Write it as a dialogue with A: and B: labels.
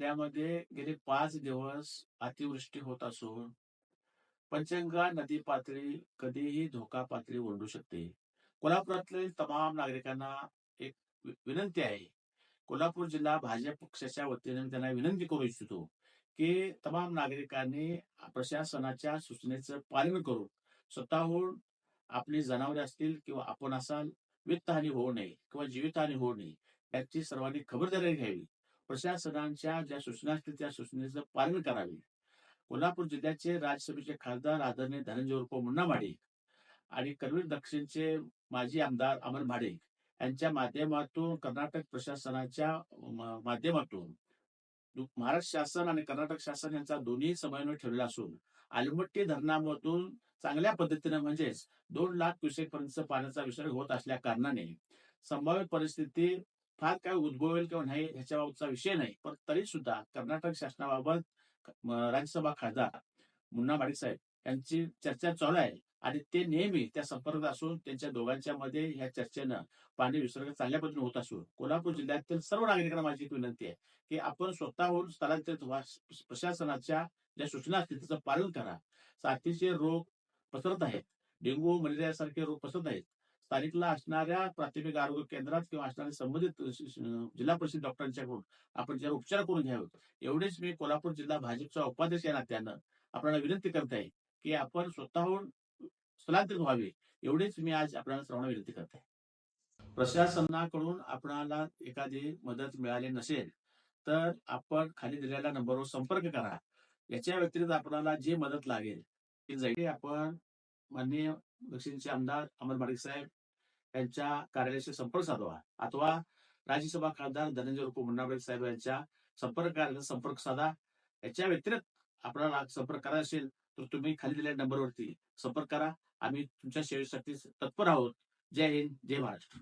A: जिल्ह्यामध्ये गेले पाच दिवस अतिवृष्टी होत असून पंचगंगा नदी पातळी कधीही धोका पातळी ओढू शकते. कोल्हापुरातील तमाम नागरिकांना एक विनंती आहे. कोल्हापूर जिल्हा भाजप पक्षाच्या वतीने त्यांना विनंती करू इच्छितो की तमाम नागरिकांनी प्रशासनाच्या सूचनेचं पालन करून स्वतःहून आपली जनावरे असतील किंवा आपण असाल वित्तहानी होऊ नये किंवा जीवितहानी होऊ नये याची सर्वांनी खबरदारी घ्यावी. प्रशासनाच्या ज्या सूचना असतील त्या सूचनेचं पालन करावे. कोल्हापूर जिल्ह्याचे राज्यसभेचे खासदार आदरणीय धनंजय उर्फ मुन्ना माडिक आणि करवीर दक्षिणचे माजी आमदार अमर माडिक यांच्या माध्यमातून कर्नाटक प्रशासनाच्या माध्यमातून महाराष्ट्र शासन आणि कर्नाटक शासन यांचा दोन्ही समन्वय ठेवलेला असून आलमट्टी धरणामधून चांगल्या पद्धतीने म्हणजेच दोन लाख क्युसेक पर्यंत पाण्याचा विसर्ग होत असल्या कारणाने संभाव्य परिस्थिती फार काय उद्भवेल किंवा नाही ह्याच्याबाबतचा विषय नाही. पण तरी सुद्धा कर्नाटक शासनाबाबत राज्यसभा खासदार मुन्ना माडिक साहेब यांची चर्चा चालू आहे. आणि ते नेहमी त्या संपर्कात असून त्यांच्या दोघांच्या मध्ये ह्या चर्चेनं पाणी विसर्ग चांगल्या पद्धतीने होत असून कोल्हापूर जिल्ह्यातील सर्व नागरिकांना माझी एक विनंती आहे की आपण स्वतःहून स्थलांतरित व्हा. प्रशासनाच्या ज्या सूचना असतील त्याचं पालन करा. साथीचे रोग पसरत आहेत. डेंग्यू मलेरिया सारखे रोग पसरत आहेत. स्थानिकला असणाऱ्या प्राथमिक आरोग्य केंद्रात किंवा असणाऱ्या संबंधित जिल्हा परिषद डॉक्टरांच्याकडून आपण ज्या उपचार करून घ्यावेत एवढेच मी कोल्हापूर जिल्हा भाजपचा उपाध्यक्ष या नात्यानं आपल्याला विनंती करत आहे की आपण स्वतःहून स्थलांतरित व्हावे एवढेच मी आज आपल्याला सर्वांना विनंती करत आहे. प्रशासनाकडून आपणाला एखादी मदत मिळाली नसेल तर आपण खाली दिलेल्या नंबरवर संपर्क करा. याच्या व्यतिरिक्त आपल्याला जी मदत लागेल ती जाईल आपण माननीय दक्षिणचे आमदार अमर माडिक साहेब यांच्या कार्यालयाशी संपर्क साधवा. अथवा राज्यसभा खासदार धनंजय उर्फ मुन्नाबाई साहेब यांच्या संपर्क कार्यालयाचा संपर्क साधा. याच्या व्यतिरिक्त आपल्याला संपर्क करायचा असेल तर तुम्ही खाली दिलेल्या नंबरवरती संपर्क करा. आम्ही तुमच्या सेवेसाठी तत्पर आहोत. जय हिंद जय महाराष्ट्र.